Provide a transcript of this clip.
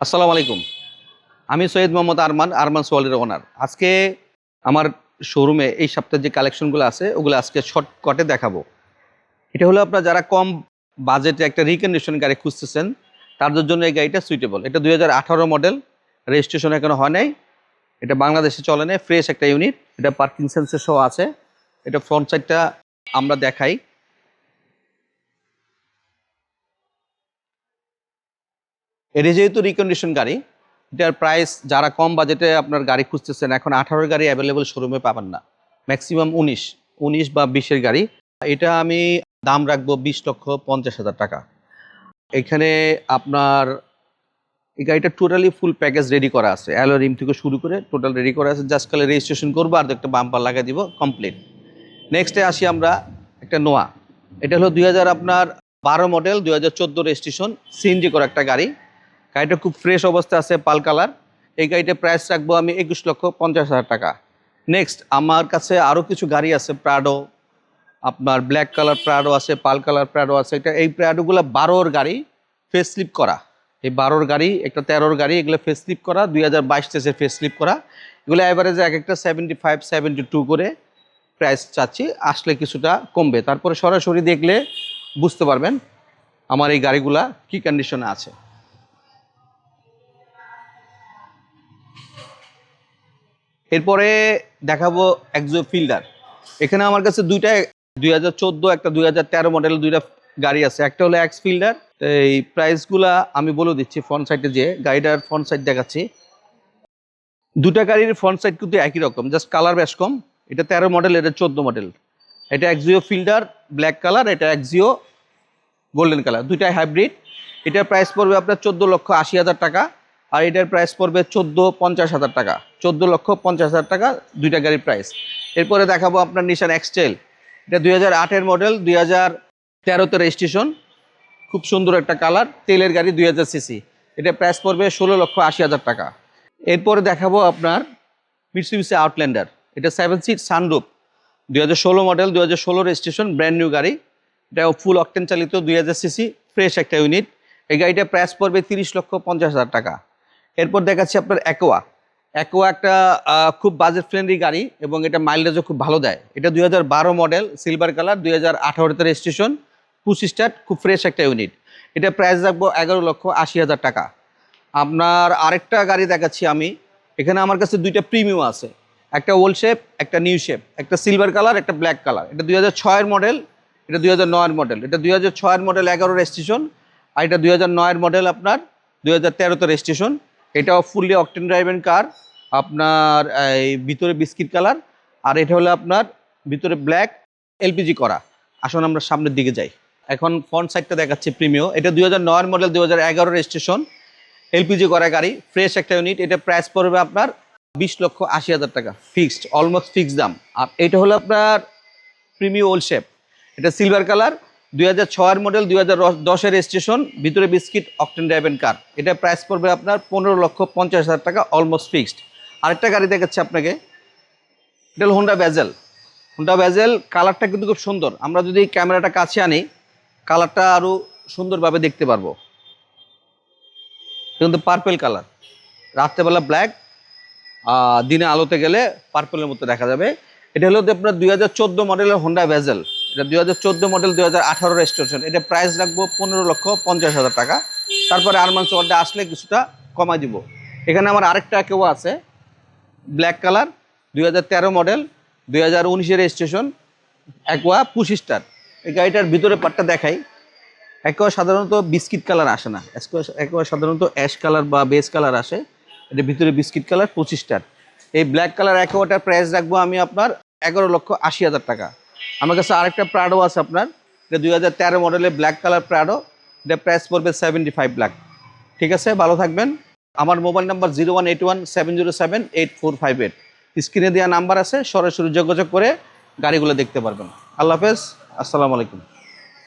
আসসালামু আলাইকুম। আমি সৈয়দ মোহাম্মদ আরমান আরমান সোয়ালের ওনার। আজকে আমার শোরুমে এই সপ্তাহে যে কালেকশনগুলো আছে, ওগুলো আজকে শর্টকটে দেখাবো। এটা হলো আপনার যারা কম বাজেটে একটা রিকন্ডিশন গাড়ি খুঁজতেছেন, তাদের জন্য এই গাড়িটা সুইটেবল এটা দুই হাজার আঠারো মডেল রেজিস্ট্রেশন এখনও হয় নাই। এটা বাংলাদেশে চলে না ফ্রেশ একটা ইউনিট এটা পার্কিং সেন্সের সহ আছে। এটা ফ্রন্ট সাইডটা আমরা দেখাই। এটা যেহেতু রিকন্ডিশন গাড়ি, এটার প্রাইস যারা কম বাজেটে আপনার গাড়ি খুঁজতেছেন, এখন আঠারোর গাড়ি অ্যাভেলেবল শোরুমে পাবেন না। ম্যাক্সিমাম উনিশ উনিশ বা বিশের গাড়ি। এটা আমি দাম রাখব বিশ লক্ষ পঞ্চাশ হাজার টাকা। এখানে আপনার, এই গাড়িটা টোটালি ফুল প্যাকেজ রেডি করা আছে। অ্যালো রিম থেকে শুরু করে টোটাল রেডি করা আছে। জাস্ট কালে রেজিস্ট্রেশন করব আর একটা বাম্পার লাগিয়ে দিব কমপ্লিট নেক্সটে আসি আমরা একটা নোয়া এটা হলো দুই হাজার আপনার বারো মডেল দুই হাজার চোদ্দ রেজিস্ট্রেশন সিএনজি করা একটা গাড়ি। গাড়িটা খুব ফ্রেশ অবস্থা আছে, পাল কালার। এই গাড়িটার প্রাইস রাখব আমি একুশ লক্ষ পঞ্চাশ হাজার টাকা। নেক্সট আমার কাছে আরও কিছু গাড়ি আছে প্রাডো আপনার ব্ল্যাক কালার প্রাডো আছে, পাল কালার প্রাডো আছে। এটা এই প্রাডোগুলো বারোর গাড়ি ফেস স্লিপ করা। এই বারোর গাড়ি, একটা তেরোর গাড়ি, এগুলো ফেস স্লিপ করা, দুই হাজার বাইশ তেইশে ফেস স্লিপ করা। এগুলো অ্যাভারেজে এক একটা সেভেন্টি ফাইভ সেভেন্টি টু করে প্রাইস চাচ্ছি, আসলে কিছুটা কমবে। তারপরে সরাসরি দেখলে বুঝতে পারবেন আমার এই গাড়িগুলা কি কন্ডিশনে আছে। এরপরে দেখাবো একজো ফিল্ডার এখানে আমার কাছে দুইটা, দুই হাজার চোদ্দ, একটা দুই হাজার তেরো মডেল দুইটা গাড়ি আছে। একটা হলো এক্স ফিল্ডার এই প্রাইসগুলা আমি বলে দিচ্ছি ফ্রন্ট সাইডে যে গাড়িটার ফ্রন্ট সাইড দেখাচ্ছি। দুটা গাড়ির ফ্রন্ট সাইড কিন্তু একই রকম জাস্ট কালার বেশ কম। এটা তেরো মডেল এটা চোদ্দ মডেল এটা এক্সিও ফিল্ডার ব্ল্যাক কালার এটা এক্সিও গোল্ডেন কালার দুইটাই হাইব্রিড এটার প্রাইস পড়বে আপনার চোদ্দ লক্ষ আশি হাজার টাকা। আর এটার প্রাইস পড়বে চোদ্দ পঞ্চাশ হাজার টাকা। চোদ্দ লক্ষ পঞ্চাশ হাজার টাকা দুইটা গাড়ির প্রাইস এরপরে দেখাবো আপনার নিশান এক্সটেল এটা দুই হাজার আটের মডেল দুই হাজার তেরোতে রেজিস্ট্রেশন খুব সুন্দর একটা কালার তেলের গাড়ি দুই হাজার সিসি এটা প্রাইস পড়বে ষোলো লক্ষ আশি হাজার টাকা। এরপরে দেখাবো আপনার মিটসুবিসি আউটল্যান্ডার এটা সেভেন সিট সানরুপ দুই হাজার ষোলো মডেল দুই হাজার ষোলো রেজিস্ট্রেশন ব্র্যান্ড নিউ গাড়ি। এটা ফুল অকটেন চালিত, দুই হাজার সিসি ফ্রেশ একটা ইউনিট এই গাড়িটা প্রাইস পড়বে তিরিশ লক্ষ পঞ্চাশ হাজার টাকা। এরপর দেখাচ্ছি আপনার অ্যাকোয়া অ্যাকোয়া একটা খুব বাজেট ফ্রেন্ডলি গাড়ি এবং এটা মাইলেজও খুব ভালো দেয়। এটা দুই হাজার বারো মডেল সিলভার কালার দুই হাজার আঠারোতে রেজিস্ট্রেশন পুশ স্টার্ট খুব ফ্রেশ একটা ইউনিট এটা প্রাইস রাখব এগারো লক্ষ আশি হাজার টাকা। আপনার আরেকটা গাড়ি দেখাচ্ছি আমি। এখানে আমার কাছে দুইটা প্রিমিয়াম আছে। একটা ওল্ড শেপ একটা নিউ শেপ একটা সিলভার কালার একটা ব্ল্যাক কালার এটা দুই হাজার মডেল এটা দুই হাজার নয়ের মডেল এটা দুই হাজার ছয়ের মডেল এগারো রেজিস্ট্রেশন আর এটা দুই হাজার নয়ের মডেল আপনার দুই হাজার তেরোতে রেজিস্ট্রেশন এটাও ফুললি অকটেন ড্রাইভেন কার আপনার, এই, ভিতরে বিস্কিট কালার আর এটা হলো আপনার ভিতরে ব্ল্যাক এলপিজি করা। আসুন আমরা সামনের দিকে যাই। এখন ফ্রন্ট সাইডটা দেখাচ্ছি প্রিমিও এটা দুই হাজার নয়ের মডেল দুই হাজার এগারো রেজিস্ট্রেশন এলপিজি করা গাড়ি ফ্রেশ একটা ইউনিট এটা প্রাইস পড়বে আপনার বিশ লক্ষ আশি হাজার টাকা। ফিক্সড অলমোস্ট ফিক্সড দাম। আর এটা হলো আপনার প্রিমিও ওল্ড শেপ এটা সিলভার কালার দুই হাজার ছয়ের মডেল দুই হাজার দশের রেজিস্ট্রেশন ভিতরে বিস্কিট অকটেন ড্রাইভেন কার এটা প্রাইস পড়বে আপনার পনেরো লক্ষ পঞ্চাশ হাজার টাকা অলমোস্ট ফিক্সড আরেকটা গাড়ি দেখাচ্ছি আপনাকে। এটা হোন্ডা ব্যাজেল হোন্ডা ব্যাজেল কালারটা কিন্তু খুব সুন্দর। আমরা যদি ক্যামেরাটা কাছে আনি কালারটা আরও সুন্দরভাবে দেখতে পারব। কিন্তু পার্পেল কালার রাত্রেবেলা ব্ল্যাক দিনে আলোতে গেলে পার্পেলের মতো দেখা যাবে। এটা হলো আপনার দুই হাজার চোদ্দ মডেলের হোন্ডা ভেজেল এটা দুই হাজার চোদ্দ মডেল, দুই হাজার আঠারো রেজিস্ট্রেশন এটা প্রাইস রাখব পনেরো লক্ষ পঞ্চাশ হাজার টাকা। তারপরে আরমান চোয়ারটা আসলে কিছুটা কমাই দিব। এখানে আমার আরেকটা কেউ আছে ব্ল্যাক কালার দুই হাজার তেরো মডেল দুই হাজার উনিশের রেজিস্ট্রেশন একোয়া পুশ স্টার এই গাড়িটার ভিতরে পার্টটা দেখাই। একোয়া সাধারণত বিস্কিট কালার আসে না। একোয়া সাধারণত অ্যাশ কালার বা বেস কালার আসে। এটা ভিতরে বিস্কিট কালার পঁচিশটার এই ব্ল্যাক কালার একোয়াটার প্রাইস রাখব আমি আপনার এগারো লক্ষ আশি হাজার টাকা। আমার কাছে আরেকটা প্রাডো আছে আপনার। এটা দুই হাজার তেরো মডেলের ব্ল্যাক কালার প্রাডো এটা প্রাইস পড়বে সেভেন্টি ফাইভ লাখ ঠিক আছে, ভালো থাকবেন। আমার mobile number zero one eight one seven zero seven eight four five eight স্ক্রিনে দেওয়া নাম্বার আছে, সরাসরি যোগাযোগ করে গাড়িগুলো দেখতে পারবেন। আল্লাহ হাফেজ, আসসালামু আলাইকুম।